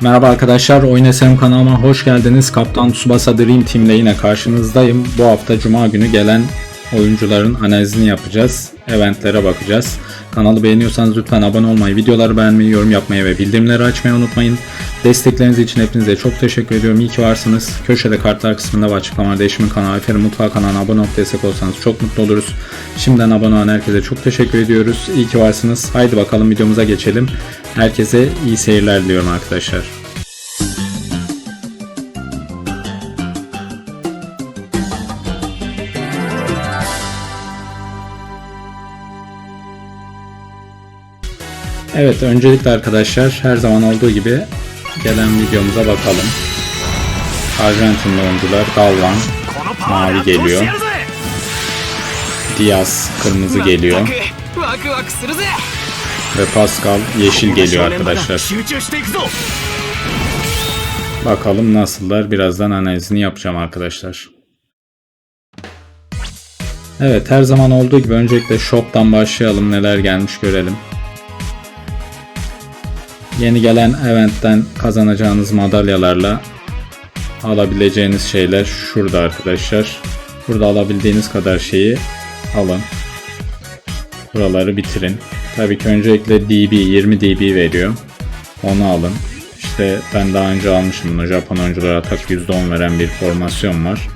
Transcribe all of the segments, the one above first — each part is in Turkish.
Merhaba arkadaşlar, Oyun SM kanalıma hoş geldiniz. Kaptan Tsubasa Dream Team ile yine karşınızdayım. Bu hafta Cuma günü gelen oyuncuların analizini yapacağız. Eventlere bakacağız. Kanalı beğeniyorsanız lütfen abone olmayı, videoları beğenmeyi, yorum yapmayı ve bildirimleri açmayı unutmayın. Destekleriniz için hepinize çok teşekkür ediyorum. İyi ki varsınız. Köşede kartlar kısmında ve açıklamada eşimin kanalı Efer'in Mutfağı kanalına abone olup destek olsanız çok mutlu oluruz. Şimdiden abone olan herkese çok teşekkür ediyoruz. İyi ki varsınız. Haydi bakalım videomuza geçelim. Herkese iyi seyirler diliyorum arkadaşlar. Evet öncelikle arkadaşlar her zaman olduğu gibi gelen videomuza bakalım. Arjantinli oyuncular Galvan mavi geliyor. Diaz kırmızı geliyor. Ve Pascal yeşil geliyor arkadaşlar. Bakalım nasıllar birazdan analizini yapacağım arkadaşlar. Evet her zaman olduğu gibi öncelikle shop'tan başlayalım neler gelmiş görelim. Yeni gelen eventten kazanacağınız madalyalarla alabileceğiniz şeyler şurada arkadaşlar. Burada alabildiğiniz kadar şeyi alın. Buraları bitirin. Tabii ki öncelikle DB 20 DB veriyor. Onu alın. İşte ben daha önce almışım bunu. Japon oyunculara atak %10 veren bir formasyon var.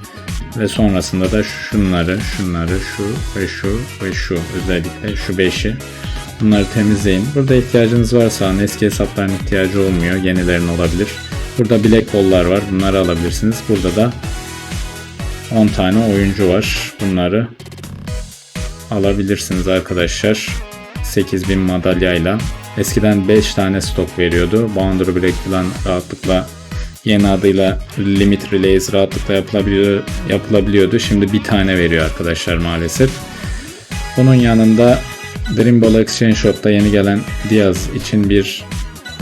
Ve sonrasında da şunları, şunları, şu ve şu ve şu özellikle şu 5'i bunları temizleyin. Burada ihtiyacınız varsa eski hesapların ihtiyacı olmuyor. Yenilerin olabilir. Burada Black Ball'lar var. Bunları alabilirsiniz. Burada da 10 tane oyuncu var. Bunları alabilirsiniz arkadaşlar. 8000 madalyayla. Eskiden 5 tane stok veriyordu. Boundary Break falan rahatlıkla yeni adıyla Limit Relays rahatlıkla yapılabiliyor, yapılabiliyordu. Şimdi bir tane veriyor arkadaşlar maalesef. Bunun yanında Dream Ball Exchange Shop'ta yeni gelen Diaz için bir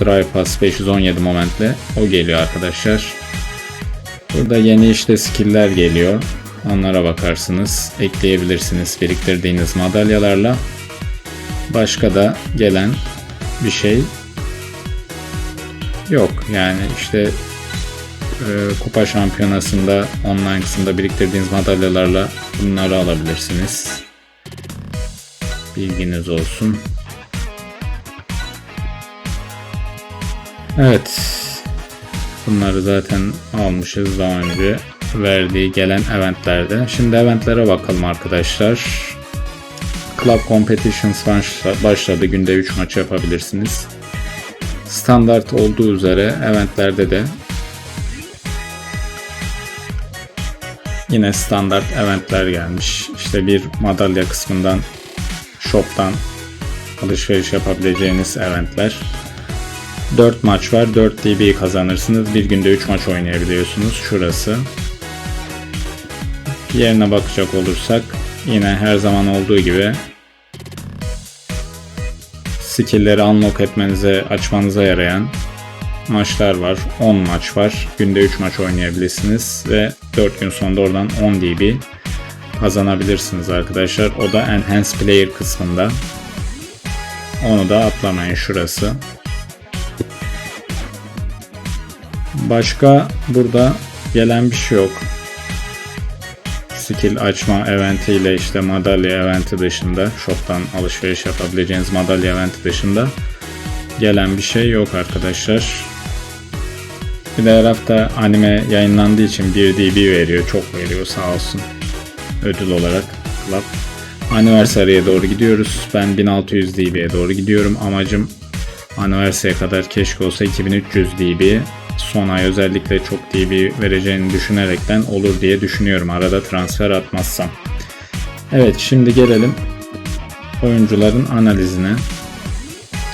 Drive Pass 517 momentle o geliyor arkadaşlar. Burada yeni işte skill'ler geliyor. Onlara bakarsınız. Ekleyebilirsiniz biriktirdiğiniz madalyalarla. Başka da gelen bir şey yok. Yani işte e, kupa şampiyonasında online kısımda biriktirdiğiniz madalyalarla bunları alabilirsiniz. Bilginiz olsun. Evet. Bunları zaten almışız daha önce verdiği gelen eventlerde. Şimdi eventlere bakalım arkadaşlar. Club Competitions başla- başladı. Günde 3 maç yapabilirsiniz. Standart olduğu üzere eventlerde de yine standart eventler gelmiş. İşte bir madalya kısmından shop'tan alışveriş yapabileceğiniz eventler. 4 maç var. 4 DB kazanırsınız. Bir günde 3 maç oynayabiliyorsunuz. Şurası. Yerine bakacak olursak yine her zaman olduğu gibi skill'leri unlock etmenize, açmanıza yarayan maçlar var. 10 maç var. Günde 3 maç oynayabilirsiniz ve 4 gün sonunda oradan 10 DB kazanabilirsiniz arkadaşlar. O da Enhanced Player kısmında. Onu da atlamayın şurası. Başka burada gelen bir şey yok. Skill açma eventiyle işte madalya eventi dışında shop'tan alışveriş yapabileceğiniz madalya eventi dışında gelen bir şey yok arkadaşlar. Bir de her hafta anime yayınlandığı için 1 DB veriyor. Çok veriyor sağ olsun. Ödül olarak Club. Anniversary'e doğru gidiyoruz. Ben 1600 DB'ye doğru gidiyorum. Amacım Anniversary'e kadar keşke olsa 2300 DB. Son ay özellikle çok DB vereceğini düşünerekten olur diye düşünüyorum arada transfer atmazsam. Evet şimdi gelelim oyuncuların analizine.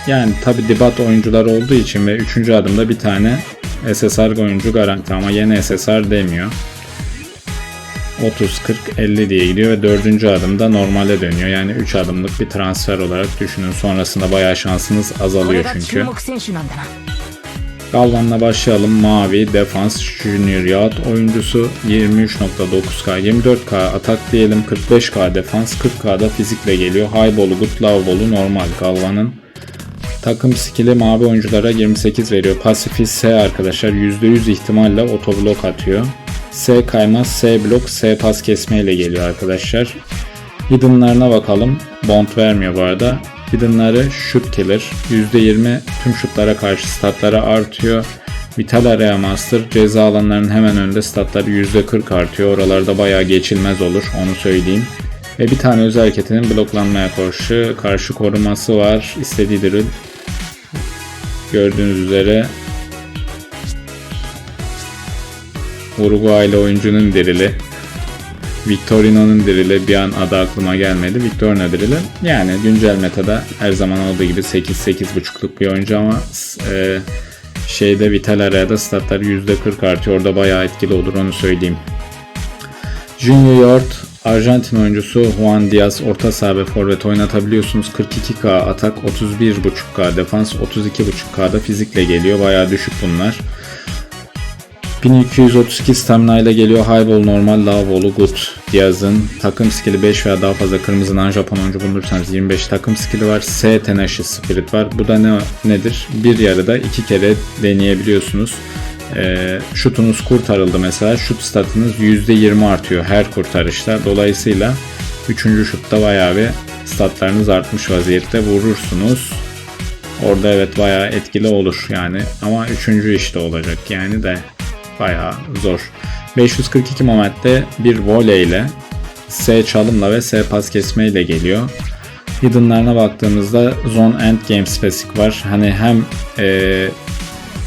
Yani tabi debat oyuncular olduğu için ve 3. adımda bir tane SSR oyuncu garanti ama yeni SSR demiyor. 30, 40, 50 diye gidiyor ve dördüncü adımda normale dönüyor. Yani 3 adımlık bir transfer olarak düşünün. Sonrasında bayağı şansınız azalıyor çünkü. Galvan'la başlayalım. Mavi defans junior yahut oyuncusu 23.9K, 24K atak diyelim, 45K defans, 40K'da fizikle geliyor. Highball'u, good love ball'u normal Galvan'ın. Takım skill'i mavi oyunculara 28 veriyor. Pasif ise arkadaşlar %100 ihtimalle otoblok atıyor. S kaymaz, S blok, S pas kesmeyle geliyor arkadaşlar. Hidden'larına bakalım. Bond vermiyor bu arada. Hidden'ları shoot killer. %20 tüm şutlara karşı statları artıyor. Vital Area Master ceza alanlarının hemen önünde statları %40 artıyor. Oralarda bayağı geçilmez olur onu söyleyeyim. Ve bir tane özel hareketinin bloklanmaya karşı karşı koruması var. İstediği drill. Gördüğünüz üzere Uruguaylı oyuncunun dirili. Victorino'nun dirili bir an adı aklıma gelmedi. Victorino dirili. Yani güncel metada her zaman olduğu gibi 8-8.5'luk bir oyuncu ama e, şeyde Vital Area'da statları %40 artıyor. Orada bayağı etkili olur onu söyleyeyim. Junior Arjantin oyuncusu Juan Diaz orta saha ve forvet oynatabiliyorsunuz. 42k atak, 31.5k defans, 32.5k'da fizikle geliyor. Bayağı düşük bunlar. 1232 stamina ile geliyor. High ball normal, ball'u good. Diaz'ın takım skill'i 5 veya daha fazla kırmızı nan Japon oyuncu bulursanız 25 takım skill'i var. S Tenacious Spirit var. Bu da ne nedir? Bir yarıda iki kere deneyebiliyorsunuz. Ee, şutunuz kurtarıldı mesela. Şut statınız %20 artıyor her kurtarışta. Dolayısıyla 3. şutta bayağı bir statlarınız artmış vaziyette vurursunuz. Orada evet bayağı etkili olur yani ama üçüncü işte olacak yani de bayağı zor. 542 momentte bir voleyle S çalımla ve S pas kesmeyle geliyor. Hidden'larına baktığımızda Zone End Game Specific var. Hani hem eee,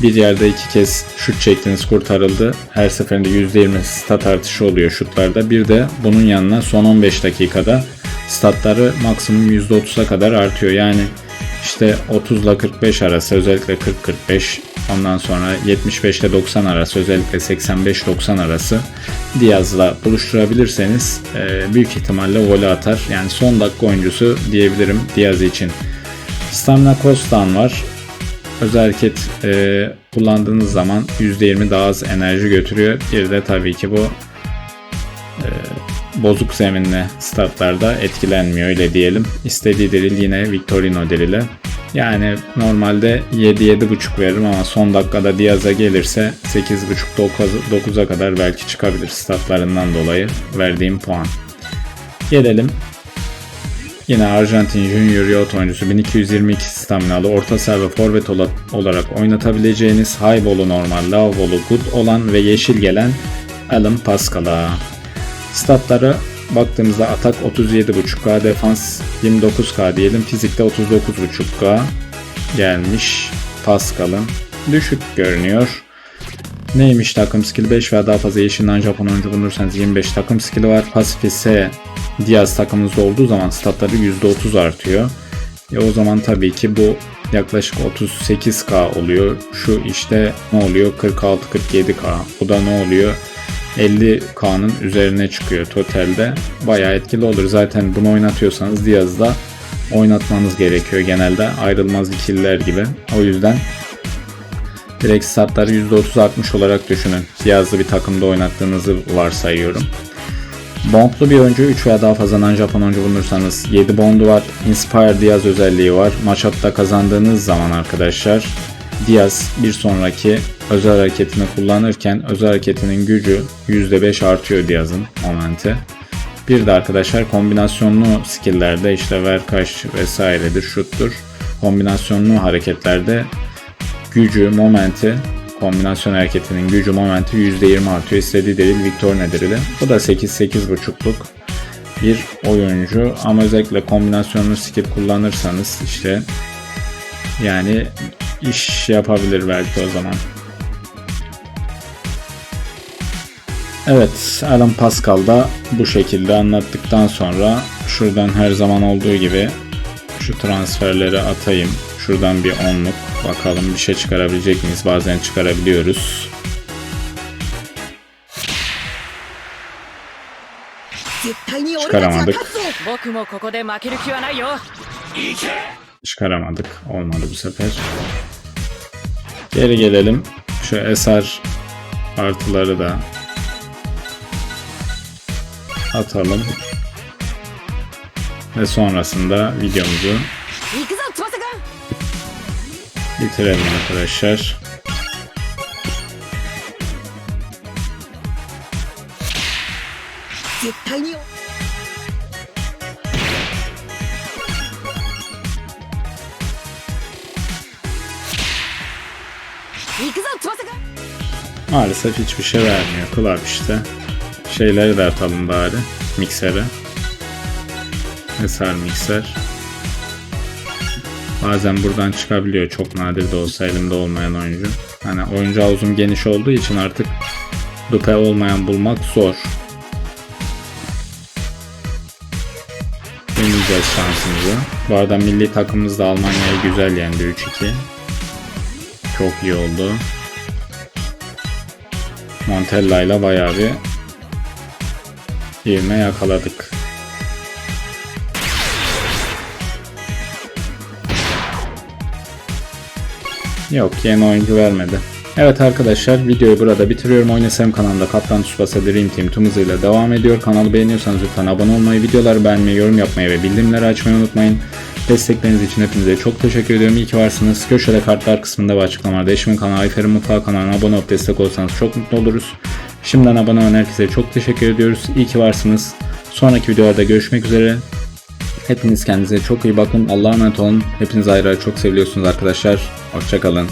bir yerde iki kez şut çektiniz kurtarıldı. Her seferinde %20 stat artışı oluyor şutlarda. Bir de bunun yanına son 15 dakikada statları maksimum %30'a kadar artıyor. Yani işte 30 ile 45 arası özellikle 40-45 ondan sonra 75 ile 90 arası özellikle 85-90 arası Diaz'la buluşturabilirseniz e, büyük ihtimalle voley atar. Yani son dakika oyuncusu diyebilirim Diaz için. Stamina Cost'tan var. Özel hareket e, kullandığınız zaman %20 daha az enerji götürüyor. Bir de tabii ki bu e, bozuk zeminli statlarda etkilenmiyor öyle diyelim. İstediği delil yine Victorino delili. Yani normalde 7-7.5 veririm ama son dakikada Diaz'a gelirse 8.5-9'a kadar belki çıkabilir statlarından dolayı verdiğim puan. Gelelim Yine Arjantin Junior Yacht oyuncusu 1222 staminalı orta saha ve forvet ola- olarak oynatabileceğiniz high ball'u normal, low ball'u good olan ve yeşil gelen Alan Pascal'a. Statları baktığımızda atak 37.5k, defans 29k diyelim, fizikte 39.5k gelmiş Pascal'ın. Düşük görünüyor. Neymiş takım skill 5 veya daha fazla yeşilden Japon oyuncu bulursanız 25 takım skill'i var. Pasifi S Diaz takımınızda olduğu zaman statları %30 artıyor. E o zaman tabii ki bu yaklaşık 38k oluyor. Şu işte ne oluyor? 46-47k. Bu da ne oluyor? 50k'nın üzerine çıkıyor totalde. Bayağı etkili olur. Zaten bunu oynatıyorsanız Diaz'da oynatmanız gerekiyor genelde. Ayrılmaz ikililer gibi. O yüzden direkt statları %30-60 olarak düşünün. Diaz'lı bir takımda oynattığınızı varsayıyorum. Bondlu bir oyuncu 3 veya daha fazla nan Japon oyuncu bulunursanız 7 bondu var. Inspire Diaz özelliği var. Matchup'ta kazandığınız zaman arkadaşlar Diaz bir sonraki özel hareketini kullanırken özel hareketinin gücü %5 artıyor Diaz'ın momenti. Bir de arkadaşlar kombinasyonlu skill'lerde işte ver kaç vesairedir şuttur. Kombinasyonlu hareketlerde gücü, momenti kombinasyon hareketinin gücü momenti %20 artıyor. İstediği delil Victor Nederili. Bu da 8-8.5'luk bir oyuncu ama özellikle kombinasyonlu skill kullanırsanız işte yani iş yapabilir belki o zaman. Evet, Alan Pascal da bu şekilde anlattıktan sonra şuradan her zaman olduğu gibi şu transferleri atayım. Şuradan bir onluk bakalım bir şey çıkarabilecek miyiz? Bazen çıkarabiliyoruz. Çıkaramadık. Çıkaramadık. Olmadı bu sefer. Geri gelelim. Şu eser artıları da atalım. Ve sonrasında videomuzu bitirelim arkadaşlar. Maalesef hiçbir şey vermiyor klavye işte. Şeyleri de atalım bari. Miksere. Hisar mikser. Bazen buradan çıkabiliyor. Çok nadir de olsa elimde olmayan oyuncu. Hani oyuncu havuzum geniş olduğu için artık dupe olmayan bulmak zor. Deneyeceğiz şansımızı. Bu arada milli takımımız da Almanya'yı güzel yendi 3-2. Çok iyi oldu. Montella ile bayağı bir ivme yakaladık. Yok yeni oyuncu vermedi. Evet arkadaşlar videoyu burada bitiriyorum. Oynasam kanalında Kaptan Tsubasa Dream Team tüm hızıyla devam ediyor. Kanalı beğeniyorsanız lütfen abone olmayı, videoları beğenmeyi, yorum yapmayı ve bildirimleri açmayı unutmayın. Destekleriniz için hepinize çok teşekkür ediyorum. İyi ki varsınız. Köşede kartlar kısmında ve açıklamalarda eşimin kanalı Ayfer'in Mutfağı kanalına abone olup destek olsanız çok mutlu oluruz. Şimdiden abone olan herkese çok teşekkür ediyoruz. İyi ki varsınız. Sonraki videolarda görüşmek üzere. Hepiniz kendinize çok iyi bakın. Allah'a emanet olun. Hepiniz ayrı ayrı çok seviliyorsunuz arkadaşlar. Hoşçakalın.